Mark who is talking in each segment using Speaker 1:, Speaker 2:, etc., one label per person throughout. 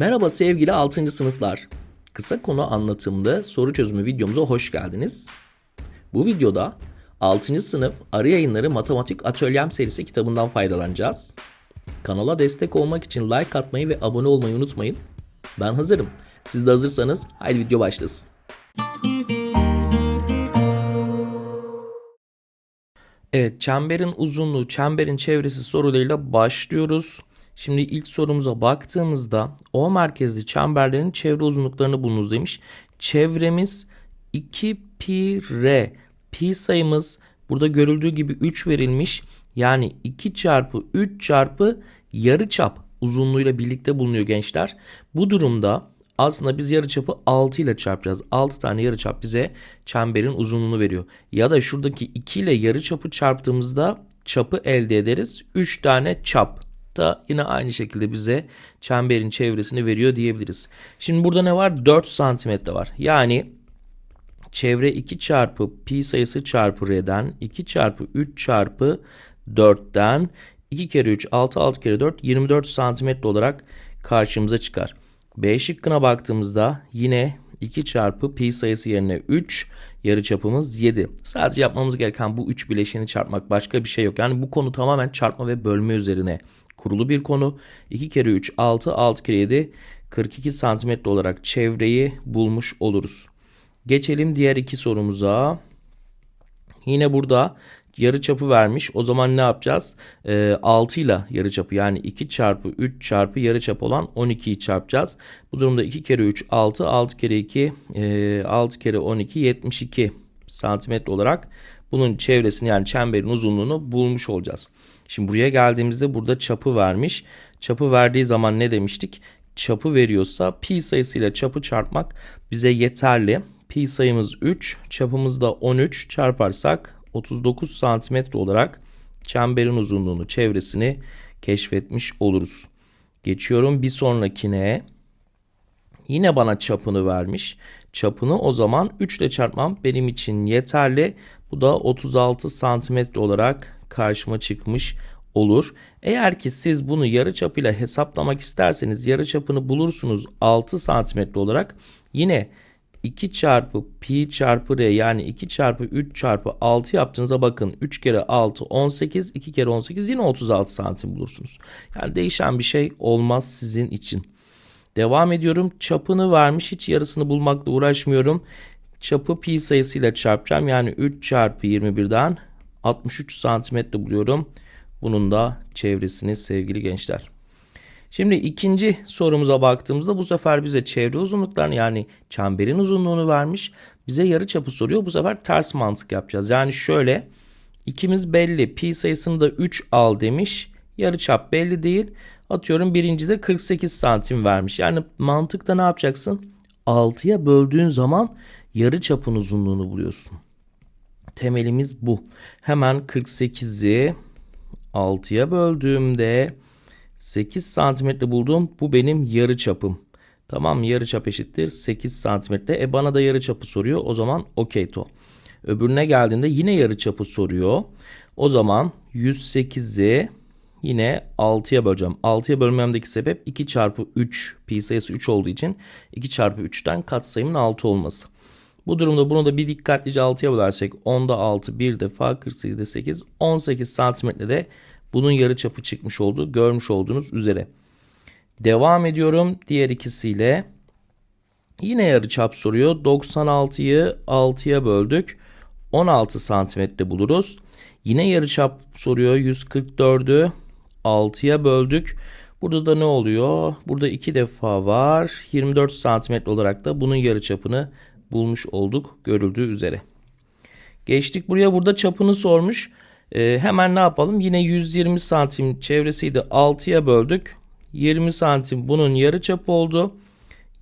Speaker 1: Merhaba sevgili 6. sınıflar. Kısa konu anlatımlı soru çözümü videomuza hoş geldiniz. Bu videoda 6. sınıf Arı Yayınları Matematik Atölyem serisi kitabından faydalanacağız. Kanala destek olmak için like atmayı ve abone olmayı unutmayın. Ben hazırım. Siz de hazırsanız haydi video başlasın. Evet, çemberin uzunluğu, çemberin çevresi sorularıyla başlıyoruz. Şimdi ilk sorumuza baktığımızda O merkezli çemberlerin çevre uzunluklarını bulunuz demiş. Çevremiz 2 pi r. Pi sayımız burada görüldüğü gibi 3 verilmiş. Yani 2 çarpı 3 çarpı yarıçap uzunluğuyla birlikte bulunuyor gençler. Bu durumda aslında biz yarıçapı 6 ile çarpacağız. 6 tane yarıçap bize çemberin uzunluğunu veriyor. Ya da şuradaki 2 ile yarıçapı çarptığımızda çapı elde ederiz. 3 tane çap da yine aynı şekilde bize çemberin çevresini veriyor diyebiliriz. Şimdi burada ne var? 4 santimetre var. Yani çevre 2 çarpı pi sayısı çarpı r'den 2 çarpı 3 çarpı 4'ten 2 kere 3 6 6 kere 4 24 santimetre olarak karşımıza çıkar. B şıkkına baktığımızda yine 2 çarpı pi sayısı yerine 3 yarıçapımız 7. Sadece yapmamız gereken bu 3 bileşeni çarpmak başka bir şey yok. Yani bu konu tamamen çarpma ve bölme üzerine kurulu bir konu. 2 kere 3 6 6 kere 7 42 santimetre olarak çevreyi bulmuş oluruz. Geçelim diğer iki sorumuza. Yine burada yarı çapı vermiş. O zaman ne yapacağız? E, 6 ile yarı çapı yani 2 çarpı 3 çarpı yarı çap olan 12'yi çarpacağız. Bu durumda 2 kere 3 6 6 kere 2 e, 6 kere 12 72 santimetre olarak bunun çevresini yani çemberin uzunluğunu bulmuş olacağız. Şimdi buraya geldiğimizde burada çapı vermiş. Çapı verdiği zaman ne demiştik? Çapı veriyorsa pi sayısıyla çapı çarpmak bize yeterli. Pi sayımız 3, çapımız da 13 çarparsak 39 santimetre olarak çemberin uzunluğunu, çevresini keşfetmiş oluruz. Geçiyorum bir sonrakine. Yine bana çapını vermiş. Çapını o zaman 3 ile çarpmam benim için yeterli. Bu da 36 santimetre olarak karşıma çıkmış olur. Eğer ki siz bunu yarı çapıyla hesaplamak isterseniz yarı çapını bulursunuz 6 santimetre olarak. Yine 2 çarpı pi çarpı r yani 2 çarpı 3 çarpı 6 yaptığınızda bakın 3 kere 6 18 2 kere 18 yine 36 santim bulursunuz. Yani değişen bir şey olmaz sizin için. Devam ediyorum. Çapını vermiş hiç yarısını bulmakla uğraşmıyorum. Çapı pi sayısıyla çarpacağım. Yani 3 çarpı 21'den 63 santimetre buluyorum. Bunun da çevresini sevgili gençler. Şimdi ikinci sorumuza baktığımızda bu sefer bize çevre uzunluklarını yani çemberin uzunluğunu vermiş. Bize yarı çapı soruyor. Bu sefer ters mantık yapacağız. Yani şöyle ikimiz belli. Pi sayısını da 3 al demiş. Yarı çap belli değil. Atıyorum birinci de 48 santim vermiş. Yani mantıkta ne yapacaksın? 6'ya böldüğün zaman yarı çapın uzunluğunu buluyorsun. Temelimiz bu. Hemen 48'i 6'ya böldüğümde 8 santimetre buldum. Bu benim yarı çapım. Tamam yarı çap eşittir 8 santimetre. E bana da yarı çapı soruyor. O zaman okey to. Öbürüne geldiğinde yine yarı çapı soruyor. O zaman 108'i yine 6'ya böleceğim. 6'ya bölmemdeki sebep 2 çarpı 3 pi sayısı 3 olduğu için 2 çarpı 3'ten katsayımın 6 olması. Bu durumda bunu da bir dikkatlice 6'ya bölersek 10'da 6 bir defa 48'de 8 18 santimetrede bunun yarı çapı çıkmış oldu görmüş olduğunuz üzere. Devam ediyorum diğer ikisiyle. Yine yarı çap soruyor. 96'yı 6'ya böldük. 16 santimetre buluruz. Yine yarı çap soruyor. 144'ü 6'ya böldük. Burada da ne oluyor? Burada iki defa var. 24 santimetre olarak da bunun yarı çapını bulmuş olduk görüldüğü üzere. Geçtik buraya burada çapını sormuş. Ee, hemen ne yapalım? Yine 120 santim çevresiydi 6'ya böldük. 20 santim bunun yarı çapı oldu.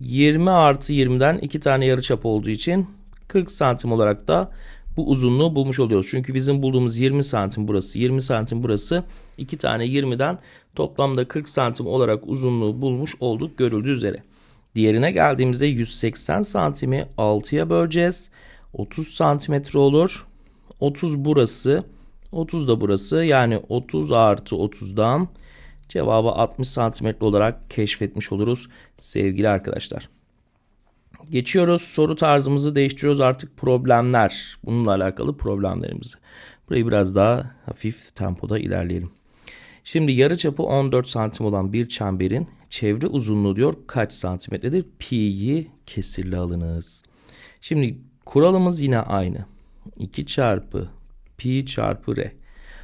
Speaker 1: 20 artı 20'den 2 tane yarı çap olduğu için 40 santim olarak da bu uzunluğu bulmuş oluyoruz. Çünkü bizim bulduğumuz 20 santim burası 20 santim burası 2 tane 20'den toplamda 40 santim olarak uzunluğu bulmuş olduk görüldüğü üzere. Diğerine geldiğimizde 180 santimi 6'ya böleceğiz. 30 santimetre olur. 30 burası. 30 da burası. Yani 30 artı 30'dan Cevabı 60 santimetre olarak keşfetmiş oluruz sevgili arkadaşlar. Geçiyoruz. Soru tarzımızı değiştiriyoruz artık problemler. Bununla alakalı problemlerimizi. Burayı biraz daha hafif tempoda ilerleyelim. Şimdi yarıçapı 14 santim olan bir çemberin çevre uzunluğu diyor kaç santimetredir? Pi'yi kesirli alınız. Şimdi kuralımız yine aynı. 2 çarpı pi çarpı r.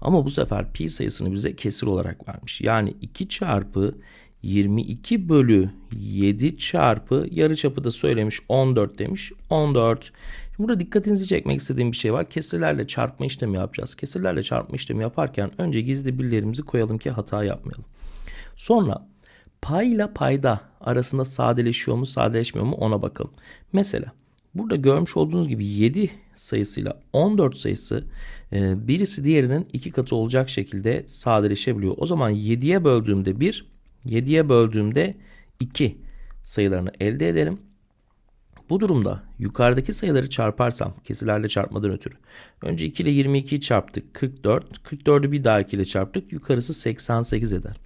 Speaker 1: Ama bu sefer pi sayısını bize kesir olarak vermiş. Yani 2 çarpı 22 bölü 7 çarpı yarıçapı da söylemiş 14 demiş. 14. Şimdi burada dikkatinizi çekmek istediğim bir şey var. Kesirlerle çarpma işlemi yapacağız. Kesirlerle çarpma işlemi yaparken önce gizli birlerimizi koyalım ki hata yapmayalım. Sonra pay ile payda arasında sadeleşiyor mu sadeleşmiyor mu ona bakalım. Mesela burada görmüş olduğunuz gibi 7 sayısıyla 14 sayısı e, birisi diğerinin iki katı olacak şekilde sadeleşebiliyor. O zaman 7'ye böldüğümde 1, 7'ye böldüğümde 2 sayılarını elde ederim. Bu durumda yukarıdaki sayıları çarparsam kesirlerle çarpmadan ötürü. Önce 2 ile 22'yi çarptık 44. 44'ü bir daha 2 ile çarptık. Yukarısı 88 eder.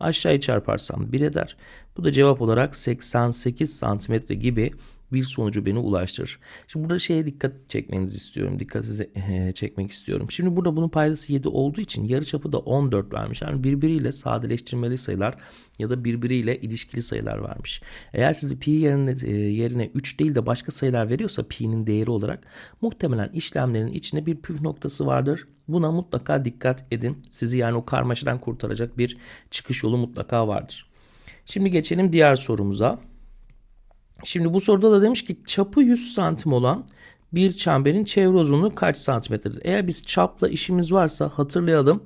Speaker 1: Aşağıyı çarparsam 1 eder. Bu da cevap olarak 88 santimetre gibi bir sonucu beni ulaştırır. Şimdi burada şeye dikkat çekmenizi istiyorum. Dikkat size çekmek istiyorum. Şimdi burada bunun paydası 7 olduğu için yarıçapı da 14 vermiş. Yani birbiriyle sadeleştirmeli sayılar ya da birbiriyle ilişkili sayılar vermiş. Eğer sizi pi yerine, yerine 3 değil de başka sayılar veriyorsa pi'nin değeri olarak muhtemelen işlemlerin içinde bir püf noktası vardır. Buna mutlaka dikkat edin. Sizi yani o karmaşadan kurtaracak bir çıkış yolu mutlaka vardır. Şimdi geçelim diğer sorumuza. Şimdi bu soruda da demiş ki çapı 100 santim olan bir çemberin çevre uzunluğu kaç santimetredir? Eğer biz çapla işimiz varsa hatırlayalım.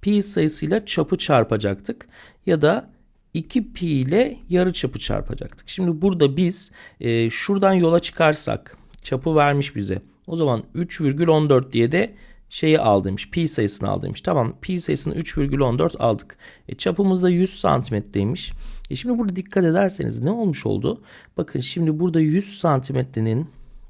Speaker 1: Pi sayısıyla çapı çarpacaktık. Ya da 2 pi ile yarı çapı çarpacaktık. Şimdi burada biz e, şuradan yola çıkarsak çapı vermiş bize. O zaman 3,14 diye de şeyi al demiş. Pi sayısını al demiş. Tamam pi sayısını 3,14 aldık. E, çapımız da 100 santimetreymiş. E şimdi burada dikkat ederseniz ne olmuş oldu? Bakın şimdi burada 100 santimetrenin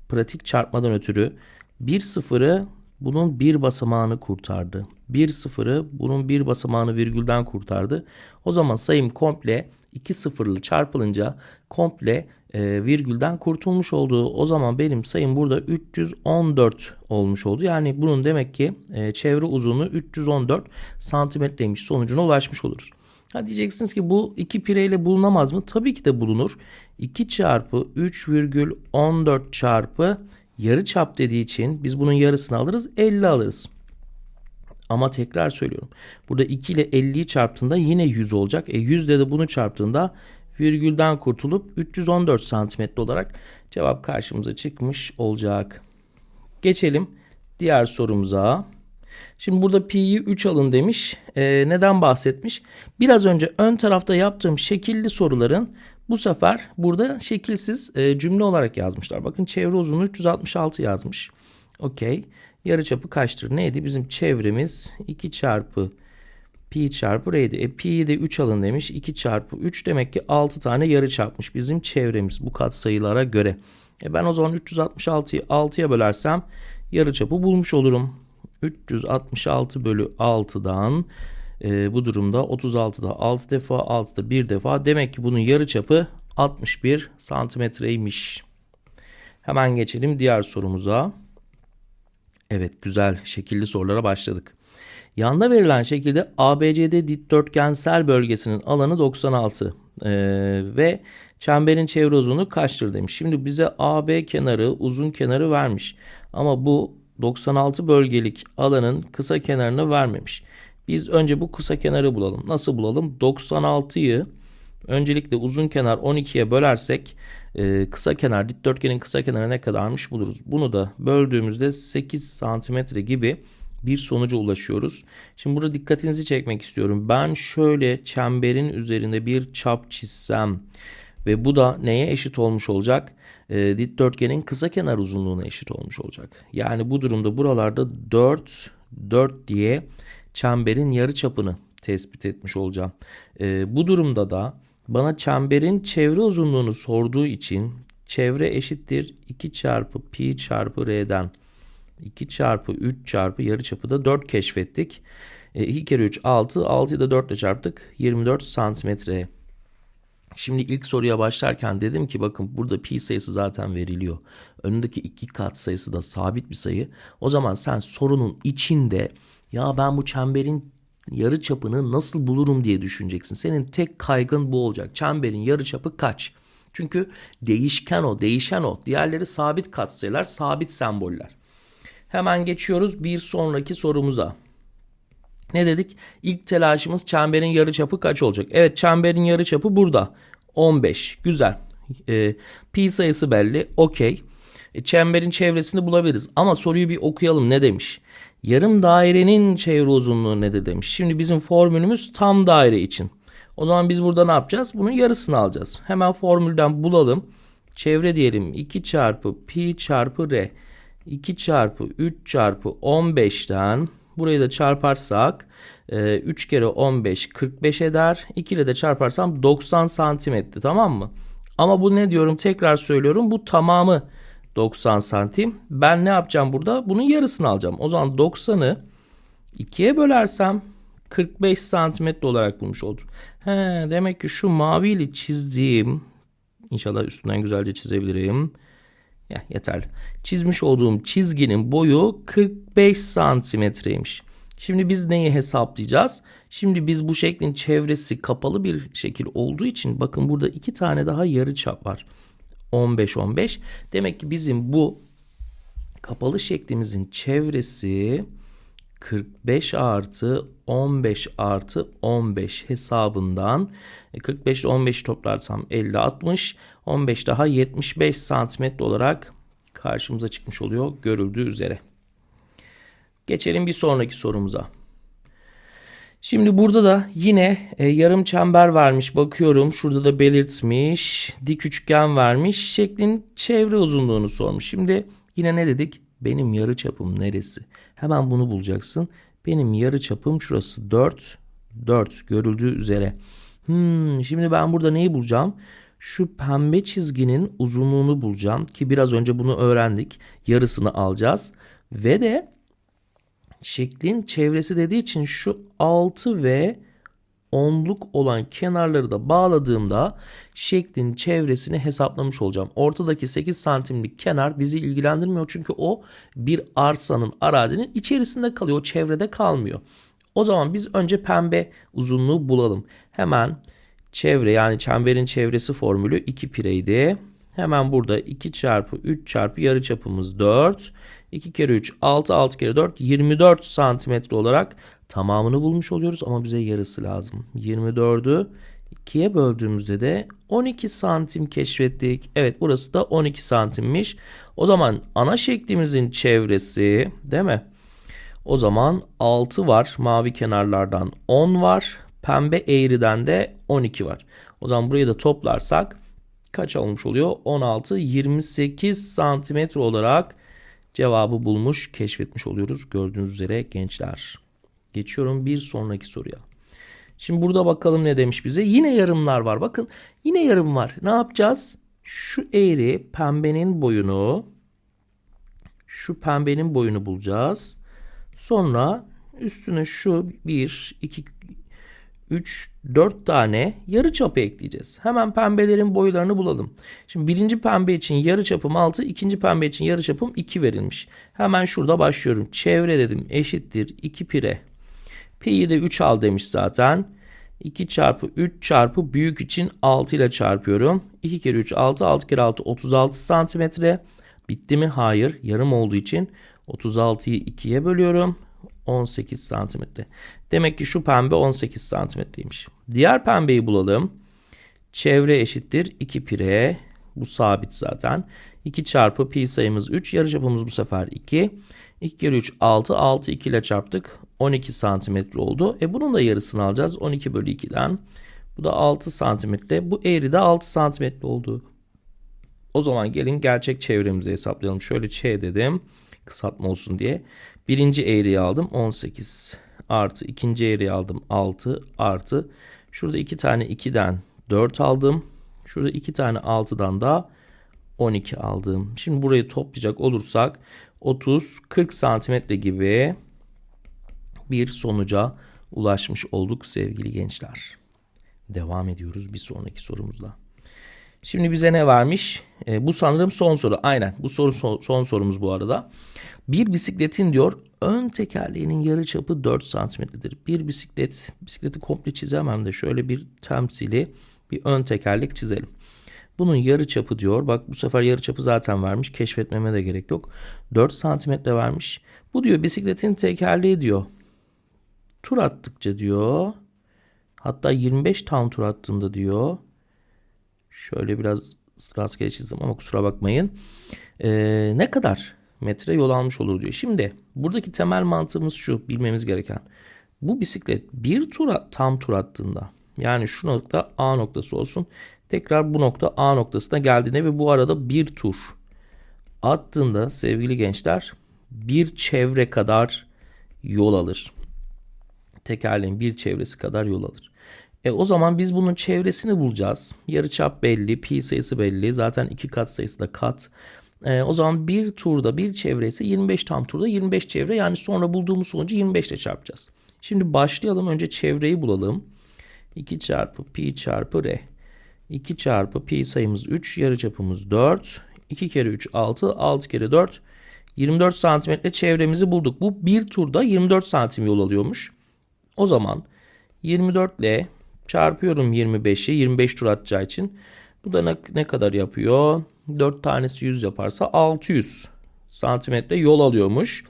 Speaker 1: pratik çarpmadan ötürü bir sıfırı bunun bir basamağını kurtardı. Bir sıfırı bunun bir basamağını virgülden kurtardı. O zaman sayım komple iki sıfırlı çarpılınca komple e, virgülden kurtulmuş oldu. O zaman benim sayım burada 314 olmuş oldu. Yani bunun demek ki e, çevre uzunluğu 314 santimetreymiş sonucuna ulaşmış oluruz. Ha diyeceksiniz ki bu iki pireyle bulunamaz mı? Tabii ki de bulunur. 2 çarpı 3,14 çarpı yarı çap dediği için biz bunun yarısını alırız 50 alırız. Ama tekrar söylüyorum. Burada 2 ile 50'yi çarptığında yine 100 olacak. E 100 ile de bunu çarptığında virgülden kurtulup 314 santimetre olarak cevap karşımıza çıkmış olacak. Geçelim diğer sorumuza. Şimdi burada pi'yi 3 alın demiş. Ee, neden bahsetmiş? Biraz önce ön tarafta yaptığım şekilli soruların bu sefer burada şekilsiz e, cümle olarak yazmışlar. Bakın çevre uzunluğu 366 yazmış. Okey. Yarıçapı kaçtır? Neydi? Bizim çevremiz 2 çarpı pi çarpı r'ydi. E pi'yi de 3 alın demiş. 2 çarpı 3 demek ki 6 tane yarı çarpmış bizim çevremiz bu katsayılara göre. E ben o zaman 366'yı 6'ya bölersem yarıçapı bulmuş olurum. 366 bölü 6'dan e, bu durumda 36'da 6 defa 6'da 1 defa demek ki bunun yarıçapı 61 santimetreymiş. Hemen geçelim diğer sorumuza. Evet güzel şekilli sorulara başladık. Yanda verilen şekilde ABCD dikdörtgensel bölgesinin alanı 96 ee, ve çemberin çevre uzunluğu kaçtır demiş. Şimdi bize AB kenarı uzun kenarı vermiş. Ama bu 96 bölgelik alanın kısa kenarını vermemiş. Biz önce bu kısa kenarı bulalım. Nasıl bulalım? 96'yı öncelikle uzun kenar 12'ye bölersek e, kısa kenar dikdörtgenin kısa kenarı ne kadarmış buluruz. Bunu da böldüğümüzde 8 santimetre gibi bir sonuca ulaşıyoruz. Şimdi burada dikkatinizi çekmek istiyorum. Ben şöyle çemberin üzerinde bir çap çizsem ve bu da neye eşit olmuş olacak? E, dikdörtgenin kısa kenar uzunluğuna eşit olmuş olacak. Yani bu durumda buralarda 4 4 diye çemberin yarı çapını tespit etmiş olacağım. E, bu durumda da bana çemberin çevre uzunluğunu sorduğu için çevre eşittir 2 çarpı pi çarpı r'den 2 çarpı 3 çarpı yarı çapı da 4 keşfettik. E, 2 kere 3 6. 6'yı da 4 ile çarptık. 24 santimetreye. Şimdi ilk soruya başlarken dedim ki bakın burada pi sayısı zaten veriliyor. Önündeki iki kat sayısı da sabit bir sayı. O zaman sen sorunun içinde ya ben bu çemberin yarı çapını nasıl bulurum diye düşüneceksin. Senin tek kaygın bu olacak. Çemberin yarı çapı kaç? Çünkü değişken o, değişen o. Diğerleri sabit katsayılar, sabit semboller. Hemen geçiyoruz bir sonraki sorumuza. Ne dedik? İlk telaşımız çemberin yarıçapı kaç olacak? Evet çemberin yarıçapı burada. 15. Güzel. E, pi sayısı belli. Okey. E, çemberin çevresini bulabiliriz. Ama soruyu bir okuyalım. Ne demiş? Yarım dairenin çevre uzunluğu nedir demiş. Şimdi bizim formülümüz tam daire için. O zaman biz burada ne yapacağız? Bunun yarısını alacağız. Hemen formülden bulalım. Çevre diyelim 2 çarpı pi çarpı r. 2 çarpı 3 çarpı 15'ten burayı da çarparsak 3 kere 15 45 eder. 2 ile de çarparsam 90 santim etti tamam mı? Ama bu ne diyorum tekrar söylüyorum bu tamamı 90 santim. Ben ne yapacağım burada? Bunun yarısını alacağım. O zaman 90'ı 2'ye bölersem 45 santimetre olarak bulmuş oldum. He, demek ki şu maviyle çizdiğim inşallah üstünden güzelce çizebilirim. Ya, yeterli. Çizmiş olduğum çizginin boyu 45 santimetreymiş. Şimdi biz neyi hesaplayacağız? Şimdi biz bu şeklin çevresi kapalı bir şekil olduğu için bakın burada iki tane daha yarı çap var. 15 15. Demek ki bizim bu kapalı şeklimizin çevresi 45 artı 15 artı 15 hesabından 45 ile 15 toplarsam 50 60 15 daha 75 santimetre olarak karşımıza çıkmış oluyor görüldüğü üzere. Geçelim bir sonraki sorumuza. Şimdi burada da yine e, yarım çember vermiş. Bakıyorum şurada da belirtmiş. Dik üçgen vermiş. Şeklin çevre uzunluğunu sormuş. Şimdi yine ne dedik? Benim yarı çapım neresi? Hemen bunu bulacaksın. Benim yarı çapım şurası 4. 4 görüldüğü üzere. Hmm, şimdi ben burada neyi bulacağım? Şu pembe çizginin uzunluğunu bulacağım ki biraz önce bunu öğrendik. Yarısını alacağız. Ve de şeklin çevresi dediği için şu 6 ve 10'luk olan kenarları da bağladığımda şeklin çevresini hesaplamış olacağım. Ortadaki 8 santimlik kenar bizi ilgilendirmiyor çünkü o bir arsanın arazinin içerisinde kalıyor. O çevrede kalmıyor. O zaman biz önce pembe uzunluğu bulalım. Hemen çevre yani çemberin çevresi formülü 2 pireydi. Hemen burada 2 çarpı 3 çarpı yarı çapımız 4. 2 kere 3 6 6 kere 4 24 santimetre olarak tamamını bulmuş oluyoruz ama bize yarısı lazım. 24'ü 2'ye böldüğümüzde de 12 santim keşfettik. Evet burası da 12 santimmiş. O zaman ana şeklimizin çevresi değil mi? O zaman 6 var. Mavi kenarlardan 10 var. Pembe eğriden de 12 var. O zaman burayı da toplarsak kaç olmuş oluyor? 16 28 santimetre olarak cevabı bulmuş, keşfetmiş oluyoruz gördüğünüz üzere gençler. Geçiyorum bir sonraki soruya. Şimdi burada bakalım ne demiş bize. Yine yarımlar var. Bakın yine yarım var. Ne yapacağız? Şu eğri pembenin boyunu şu pembenin boyunu bulacağız. Sonra üstüne şu 1, 2, 3, 4 tane yarı çapı ekleyeceğiz. Hemen pembelerin boylarını bulalım. Şimdi birinci pembe için yarı çapım 6, ikinci pembe için yarı çapım 2 verilmiş. Hemen şurada başlıyorum. Çevre dedim eşittir 2 pire. Pi'yi de 3 al demiş zaten. 2 çarpı 3 çarpı büyük için 6 ile çarpıyorum. 2 kere 3 6, 6 kere 6 36 santimetre. Bitti mi? Hayır. Yarım olduğu için 36'yı 2'ye bölüyorum. 18 santimetre. Demek ki şu pembe 18 santimetreymiş. Diğer pembeyi bulalım. Çevre eşittir 2 pire. Bu sabit zaten. 2 çarpı pi sayımız 3. Yarıçapımız bu sefer 2. 2 kere 3 6. 6 2 ile çarptık. 12 santimetre oldu. E bunun da yarısını alacağız. 12 bölü 2'den. Bu da 6 santimetre. Bu eğri de 6 santimetre oldu. O zaman gelin gerçek çevremizi hesaplayalım. Şöyle ç dedim. Kısaltma olsun diye. Birinci eğriyi aldım 18 artı ikinci eğriyi aldım 6 artı şurada iki tane 2'den 4 aldım. Şurada iki tane 6'dan da 12 aldım. Şimdi burayı toplayacak olursak 30 40 santimetre gibi bir sonuca ulaşmış olduk sevgili gençler. Devam ediyoruz bir sonraki sorumuzla. Şimdi bize ne vermiş? E, bu sanırım son soru. Aynen bu soru son, son sorumuz bu arada. Bir bisikletin diyor ön tekerleğinin yarı çapı 4 santimetredir. Bir bisiklet, bisikleti komple çizemem de şöyle bir temsili bir ön tekerlek çizelim. Bunun yarı çapı diyor. Bak bu sefer yarı çapı zaten vermiş. Keşfetmeme de gerek yok. 4 santimetre vermiş. Bu diyor bisikletin tekerleği diyor. Tur attıkça diyor. Hatta 25 tam tur attığında diyor. Şöyle biraz rastgele çizdim ama kusura bakmayın. Ee, ne kadar metre yol almış olur diyor. Şimdi buradaki temel mantığımız şu bilmemiz gereken. Bu bisiklet bir tura tam tur attığında yani şu nokta A noktası olsun. Tekrar bu nokta A noktasına geldiğinde ve bu arada bir tur attığında sevgili gençler bir çevre kadar yol alır. Tekerleğin bir çevresi kadar yol alır. E o zaman biz bunun çevresini bulacağız. Yarıçap belli, pi sayısı belli. Zaten iki kat sayısı da kat. E, o zaman bir turda bir çevre ise 25 tam turda 25 çevre. Yani sonra bulduğumuz sonucu 25 ile çarpacağız. Şimdi başlayalım. Önce çevreyi bulalım. 2 çarpı pi çarpı r. 2 çarpı pi sayımız 3, yarıçapımız 4. 2 kere 3 6, 6 kere 4 24 santimetre çevremizi bulduk. Bu bir turda 24 santim yol alıyormuş. O zaman 24 ile çarpıyorum 25'i 25 tur atacağı için. Bu da ne, ne kadar yapıyor? 4 tanesi 100 yaparsa 600 santimetre yol alıyormuş.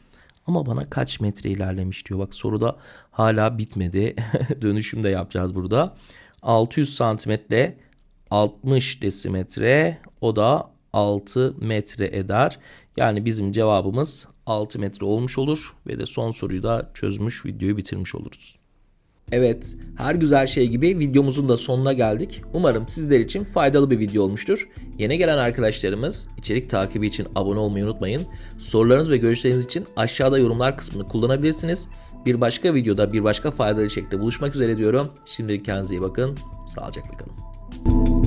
Speaker 1: Ama bana kaç metre ilerlemiş diyor. Bak soruda hala bitmedi. Dönüşüm de yapacağız burada. 600 santimetre 60 desimetre o da 6 metre eder. Yani bizim cevabımız 6 metre olmuş olur ve de son soruyu da çözmüş videoyu bitirmiş oluruz. Evet, her güzel şey gibi videomuzun da sonuna geldik. Umarım sizler için faydalı bir video olmuştur. Yeni gelen arkadaşlarımız içerik takibi için abone olmayı unutmayın. Sorularınız ve görüşleriniz için aşağıda yorumlar kısmını kullanabilirsiniz. Bir başka videoda bir başka faydalı içerikte buluşmak üzere diyorum. Şimdilik kendinize iyi bakın. Sağlıcakla kalın.